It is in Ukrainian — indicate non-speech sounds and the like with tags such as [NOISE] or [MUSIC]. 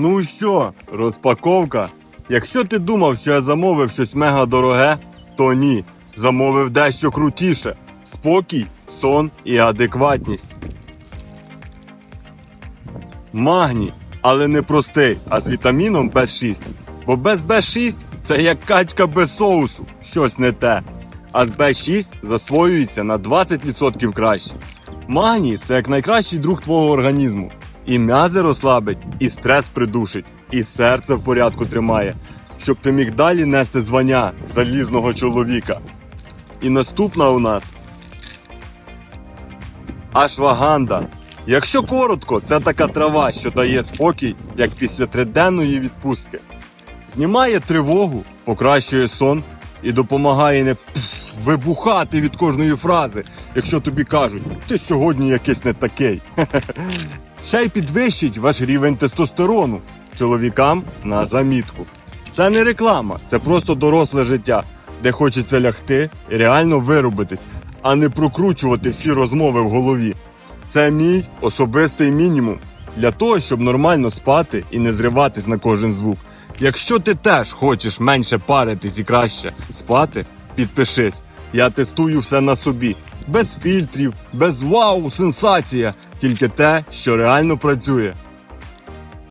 Ну що, розпаковка? Якщо ти думав, що я замовив щось мега дороге, то ні. Замовив дещо крутіше: спокій, сон і адекватність. Магній, але не простий, а з вітаміном Б6. Бо без Б6 це як качка без соусу, щось не те. А з Б6 засвоюється на 20% краще. Магній це як найкращий друг твого організму. І м'язи розслабить, і стрес придушить, і серце в порядку тримає, щоб ти міг далі нести звання залізного чоловіка. І наступна у нас Ашваганда. Якщо коротко, це така трава, що дає спокій, як після триденної відпустки. Знімає тривогу, покращує сон і допомагає не вибухати від кожної фрази, якщо тобі кажуть, ти сьогодні якийсь не такий. [LAUGHS] Ще й підвищить ваш рівень тестостерону чоловікам на замітку. Це не реклама, це просто доросле життя, де хочеться лягти і реально виробитись, а не прокручувати всі розмови в голові. Це мій особистий мінімум для того, щоб нормально спати і не зриватись на кожен звук. Якщо ти теж хочеш менше паритись і краще спати, підпишись. Я тестую все на собі. Без фільтрів, без вау, сенсація. Тільки те, що реально працює.